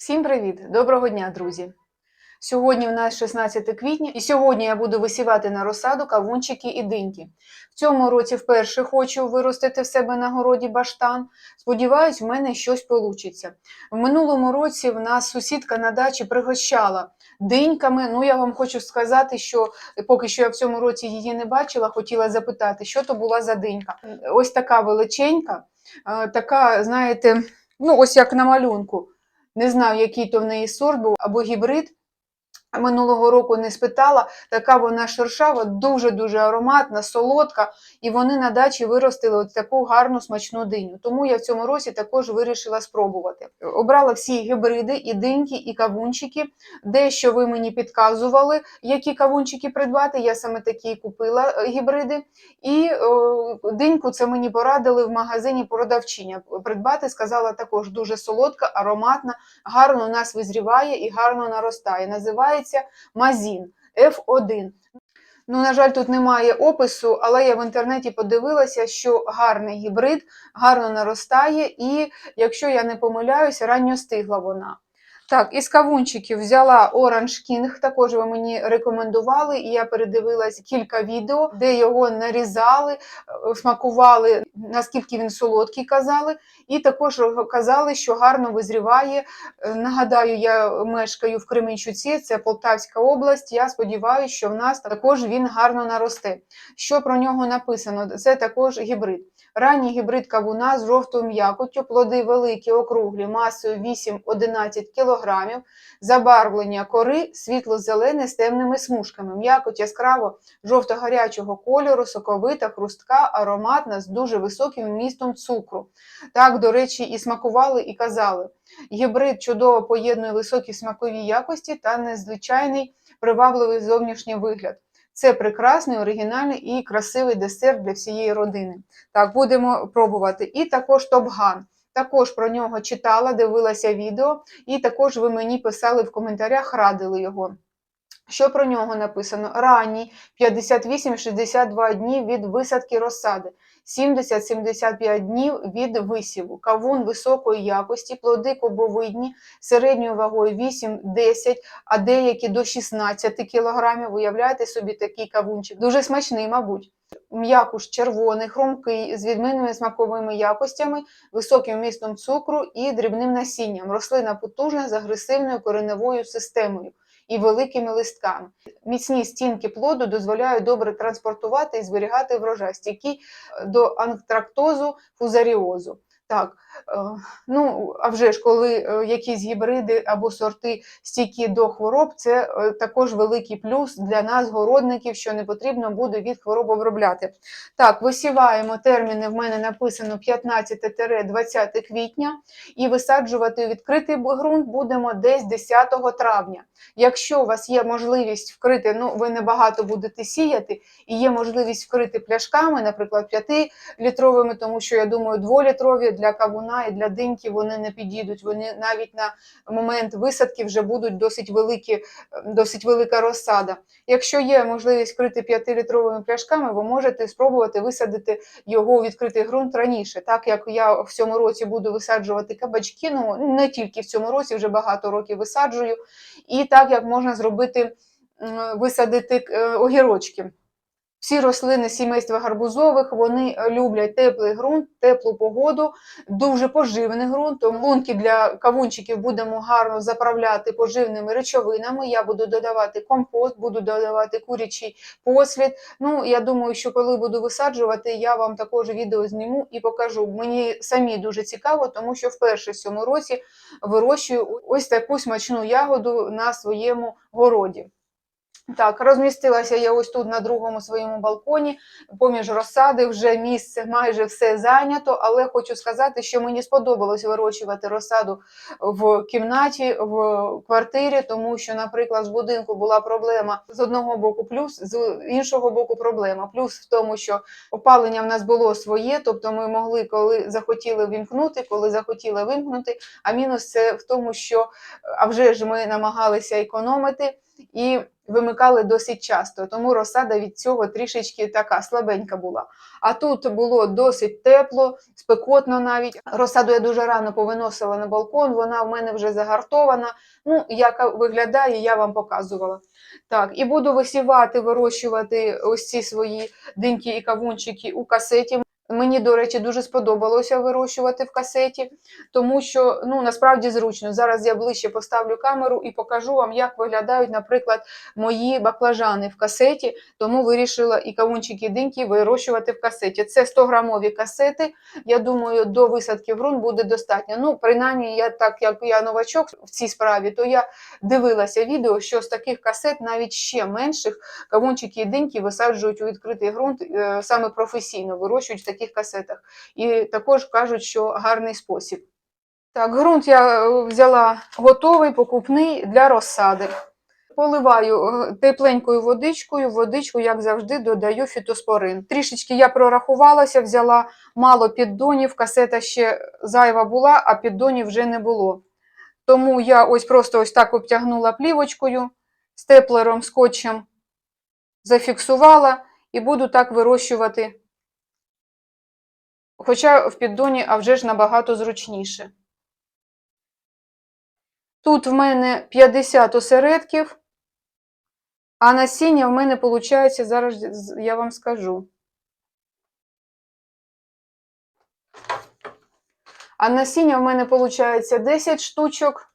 Всім привіт! Доброго дня, друзі! Сьогодні у нас 16 квітня, і сьогодні я буду висівати на розсаду кавунчики і диньки. В цьому році вперше хочу виростити в себе на городі баштан. Сподіваюсь, в мене щось вийде. В минулому році в нас сусідка на дачі пригощала диньками. Ну, я вам хочу сказати, що поки що я в цьому році її не бачила, хотіла запитати, що то була за динька. Ось така величенька, е, така, знаєте, ну ось як на малюнку. Не знав, який то в неї сорт був або гібрид. Минулого року не спитала, така вона шершава, дуже-дуже ароматна, солодка, і вони на дачі виростили от таку гарну смачну диню. Тому я в цьому році також вирішила спробувати. Обрала всі гібриди, і диньки, і кавунчики. Дещо ви мені підказували, які кавунчики придбати. Я саме такі купила е, гібриди. І о, диньку це мені порадили в магазині продавчиня. Придбати сказала також дуже солодка, ароматна, гарно у нас визріває і гарно наростає. Називається Мазін F1. Ну, на жаль, тут немає опису, але я в інтернеті подивилася, що гарний гібрид, гарно наростає, і, якщо я не помиляюся, ранньостигла вона. Так, із кавунчиків взяла Orange King, також ви мені рекомендували, і я передивилась кілька відео, де його нарізали, е, смакували, наскільки він солодкий казали, і також казали, що гарно визріває. Е, Нагадаю, я мешкаю в Кременчуці, це Полтавська область. Я сподіваюся, що в нас також він гарно наросте. Що про нього написано? Це також гібрид. Ранній гібрид кавуна з жовтою м'якоттю, плоди великі, округлі, масою 8-11 кг, забарвлення кори світло-зелене з темними смужками, м'якоть яскраво жовто-гарячого кольору, соковита, хрустка, ароматна з дуже високим вмістом цукру. Так, до речі, і смакували, і казали. Гібрид чудово поєднує високі смакові якості та незвичайний привабливий зовнішній вигляд. Це прекрасний, оригінальний і красивий десерт для всієї родини. Так, будемо пробувати. І також Топган. Також про нього читала, дивилася відео, і також ви мені писали в коментарях, радили його. Що про нього написано? Ранній 58-62 дні від висадки розсади, 70-75 днів від висіву, кавун високої якості, плоди кубовидні, середньою вагою 8-10, а деякі до 16 кг. Уявляєте собі такий кавунчик. Дуже смачний, мабуть. М'якуш червоний, хрумкий, з відмінними смаковими якостями, високим вмістом цукру і дрібним насінням. Рослина потужна з агресивною кореневою системою і великими листками. Міцні стінки плоду дозволяють добре транспортувати і зберігати врожай, стійкі до антрактозу, фузаріозу. Так, е, ну а вже ж коли е, якісь гібриди або сорти стійкі до хвороб, це е, також великий плюс для нас, городників, що не потрібно буде від хвороб обробляти. Так, висіваємо терміни. В мене написано 15-20 квітня, і висаджувати відкритий ґрунт будемо десь 10 травня. Якщо у вас є можливість вкрити, ну ви небагато будете сіяти, і є можливість вкрити пляшками, наприклад, 5-літровими, тому що я думаю, 2-літрові для кавуна і для диньки вони не підійдуть. Вони навіть на момент висадки вже будуть досить великі, досить велика розсада. Якщо є можливість вкрити 5-літровими пляшками, ви можете спробувати висадити його у відкритий ґрунт раніше. Так як я в цьому році буду висаджувати кабачки, ну не тільки в цьому році, вже багато років висаджую. І так як можна зробити, висадити е, огірочки. Всі рослини сімейства гарбузових вони люблять теплий ґрунт, теплу погоду, дуже поживний ґрунт. Лунки для кавунчиків будемо гарно заправляти поживними речовинами. Я буду додавати компост, буду додавати курячий послід. Ну, я думаю, що коли буду висаджувати, я вам також відео зніму і покажу. Мені самі дуже цікаво, тому що вперше в цьому році вирощую ось таку смачну ягоду на своєму городі. Так, розмістилася я ось тут на другому своєму балконі, поміж розсади, вже місце майже все зайнято, але хочу сказати, що мені сподобалось вирощувати розсаду в кімнаті, в квартирі, тому що, наприклад, в будинку була проблема з одного боку, плюс з іншого боку проблема. Плюс в тому, що опалення в нас було своє, тобто ми могли, коли захотіли вімкнути, коли захотіли вимкнути. А мінус це в тому, що а вже ж ми намагалися економити і вимикали досить часто, тому розсада від цього трішечки така слабенька була. А тут було досить тепло, спекотно навіть. Розсаду я дуже рано повиносила на балкон, вона в мене вже загартована. Ну, яка виглядає, я вам показувала. Так, і буду висівати, вирощувати ось ці свої диньки і кавунчики у касеті. Мені, до речі, дуже сподобалося вирощувати в касеті, тому що ну насправді зручно. Зараз я ближче поставлю камеру і покажу вам, як виглядають, наприклад, мої баклажани в касеті. Тому вирішила і кавунчики, і диньки вирощувати в касеті. Це 100 грамові касети. Я думаю, до висадки в ґрунт буде достатньо. Ну, принаймні, я так як я новачок в цій справі, то я дивилася відео, що з таких касет навіть ще менших кавунчики і диньки висаджують у відкритий ґрунт е, саме професійно, вирощують в таких касетах. І також кажуть, що гарний спосіб. Так, ґрунт я е, взяла готовий, покупний для розсади. Поливаю е, тепленькою водичкою, водичку, як завжди, додаю фітоспорин. Трішечки я прорахувалася, взяла мало піддонів, касета ще зайва була, а піддонів вже не було. Тому я ось просто ось так обтягнула плівочкою, степлером, скотчем зафіксувала і буду так вирощувати. Хоча в піддоні, а вже ж набагато зручніше. Тут в мене 50 осередків, а насіння в мене виходить, зараз я вам скажу. А насіння в мене виходить 10 штучок,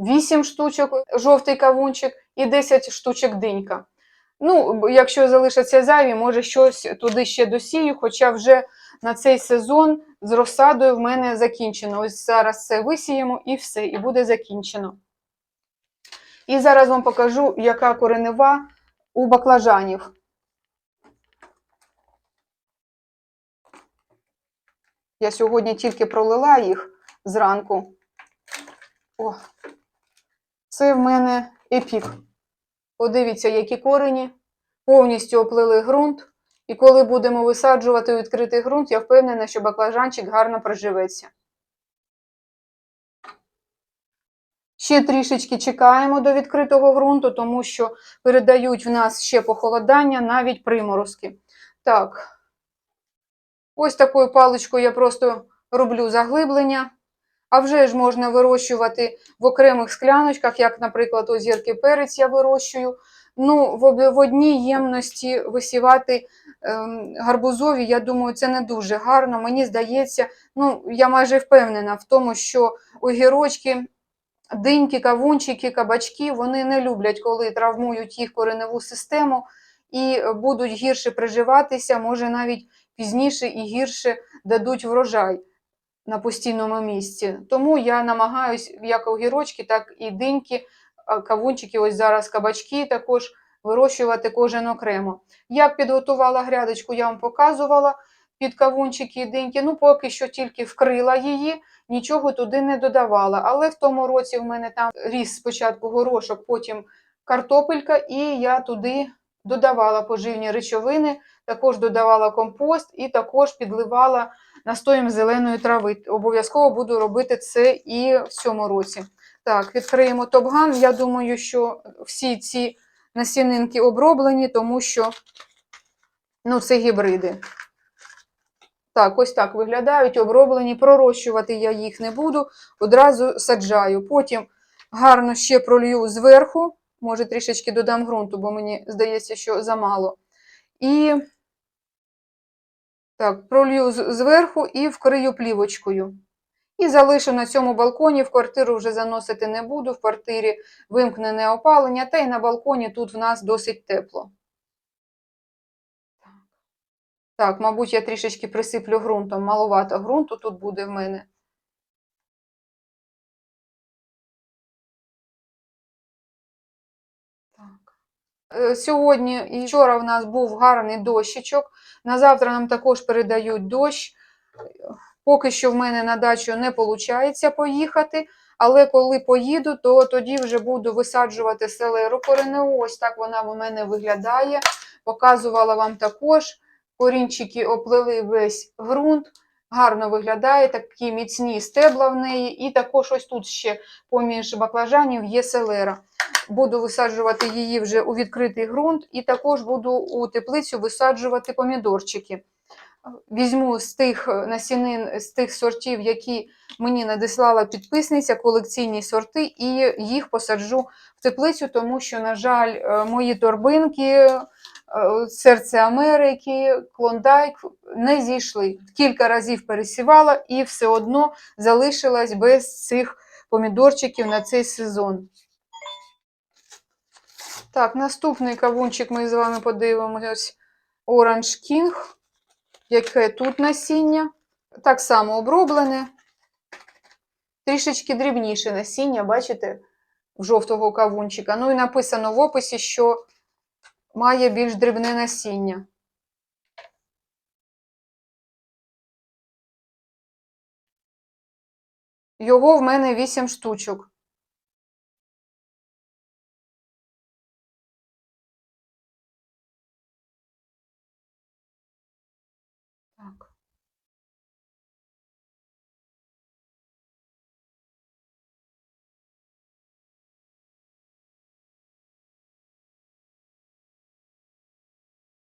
8 штучок жовтий кавунчик і 10 штучок динька. Ну, якщо залишаться зайві, може щось туди ще досію, хоча вже на цей сезон з розсадою в мене закінчено. Ось зараз це висіємо і все, і буде закінчено. І зараз вам покажу, яка коренева у баклажанів. Я сьогодні тільки пролила їх зранку. О, це в мене епік. Подивіться, які корені повністю оплили ґрунт. І коли будемо висаджувати відкритий ґрунт, я впевнена, що баклажанчик гарно проживеться. Ще трішечки чекаємо до відкритого ґрунту, тому що передають в нас ще похолодання, навіть приморозки. Так, ось такою паличкою я просто роблю заглиблення. А вже ж можна вирощувати в окремих скляночках, як, наприклад, ось гірки перець я вирощую. Ну, в, одній ємності висівати гарбузові, я думаю, це не дуже гарно. Мені здається, ну, я майже впевнена в тому, що огірочки, диньки, кавунчики, кабачки, вони не люблять, коли травмують їх кореневу систему і будуть гірше приживатися, може навіть пізніше і гірше дадуть врожай на постійному місці. Тому я намагаюсь як огірочки, так і диньки, кавунчики, ось зараз кабачки також вирощувати кожен окремо. Як підготувала грядочку, я вам показувала під кавунчики і. Ну, поки що тільки вкрила її, нічого туди не додавала. Але в тому році в мене там ріс спочатку горошок, потім картопелька, і я туди додавала поживні речовини, також додавала компост і також підливала настоєм зеленої трави. Обов'язково буду робити це і в цьому році. Так, відкриємо топган. Я думаю, що всі ці насінинки оброблені, тому що ну, це гібриди. Так, ось так виглядають, оброблені. Пророщувати я їх не буду, одразу саджаю. Потім гарно ще пролью зверху, може трішечки додам ґрунту, бо мені здається, що замало. І так, пролью зверху і вкрию плівочкою. І залишу на цьому балконі, в квартиру вже заносити не буду, в квартирі вимкнене опалення, та й на балконі тут в нас досить тепло. Так, мабуть, я трішечки присиплю ґрунтом, маловато ґрунту тут буде в мене. Е, Сьогодні і вчора в нас був гарний дощичок. На завтра нам також передають дощ. Поки що в мене на дачу не виходить поїхати, але коли поїду, то тоді вже буду висаджувати селеру кореневу. Ось так вона в мене виглядає. Показувала вам також. Корінчики оплили весь ґрунт. Гарно виглядає, такі міцні стебла в неї. І також ось тут ще поміж баклажанів є селера. буду висаджувати її вже у відкритий ґрунт, і також буду у теплицю висаджувати помідорчики. Візьму з тих насінин, з тих сортів, які мені надіслала підписниця, колекційні сорти, і їх посаджу в теплицю, тому що, на жаль, е, мої торбинки, е, серце Америки, клондайк не зійшли. Кілька разів пересівала і все одно залишилась без цих помідорчиків на цей сезон. Так, наступний кавунчик ми з вами подивимось Orange King, яке тут насіння. Так само оброблене. Трішечки дрібніше насіння, бачите, в жовтого кавунчика. Ну і написано в описі, що має більш дрібне насіння. Його в мене 8 штучок.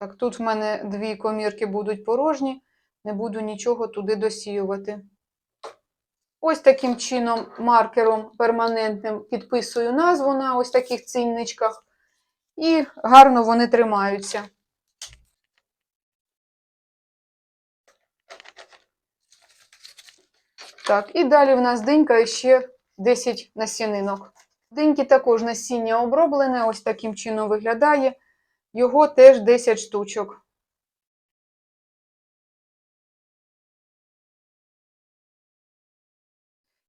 Так, тут в мене дві комірки будуть порожні, не буду нічого туди досіювати. Ось таким чином маркером перманентним підписую назву на ось таких цінничках, і гарно вони тримаються. Так, і далі в нас динька ще 10 насінинок. Диньки також насіння оброблене, ось таким чином виглядає. Його теж 10 штучок.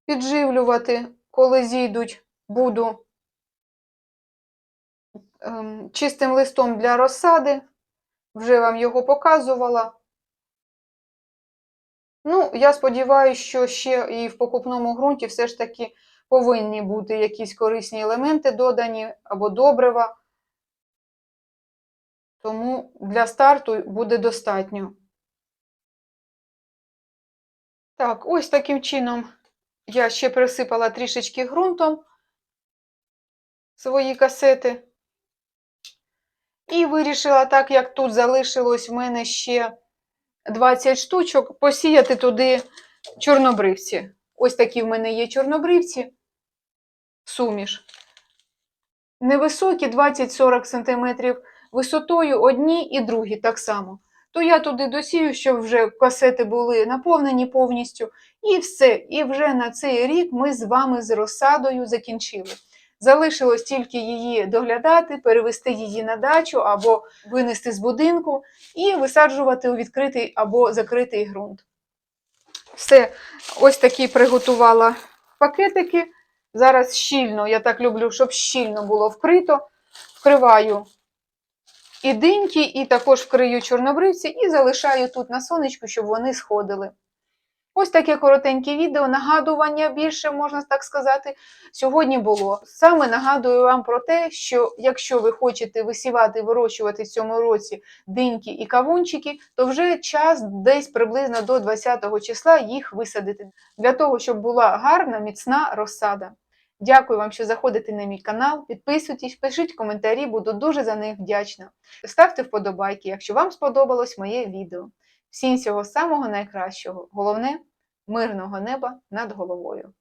Підживлювати, коли зійдуть, буду ем, чистим листом для розсади. Вже вам його показувала. Ну, я сподіваюся, що ще і в покупному ґрунті все ж таки повинні бути якісь корисні елементи додані або добрива. Тому для старту буде достатньо. Так, ось таким чином я ще присипала трішечки ґрунтом свої касети. І вирішила, так як тут залишилось в мене ще 20 штучок, посіяти туди чорнобривці. Ось такі в мене є чорнобривці, суміш. Невисокі 20-40 см висотою одні і другі так само. То я туди досію, щоб вже касети були наповнені повністю. І все. І вже на цей рік ми з вами з розсадою закінчили. Залишилось тільки її доглядати, перевести її на дачу або винести з будинку і висаджувати у відкритий або закритий ґрунт. Все, ось такі приготувала пакетики. Зараз щільно, я так люблю, щоб щільно було вкрито. Вкриваю і диньки, і також вкрию чорнобривці, і залишаю тут на сонечку, щоб вони сходили. Ось таке коротеньке відео, нагадування більше, можна так сказати, сьогодні було. Саме нагадую вам про те, що якщо ви хочете висівати, вирощувати в цьому році диньки і кавунчики, то вже час десь приблизно до 20 числа їх висадити, для того, щоб була гарна, міцна розсада. Дякую вам, що заходите на мій канал. Підписуйтесь, пишіть коментарі, буду дуже за них вдячна. Ставте вподобайки, якщо вам сподобалось моє відео. Всім всього самого найкращого. Головне мирного неба над головою.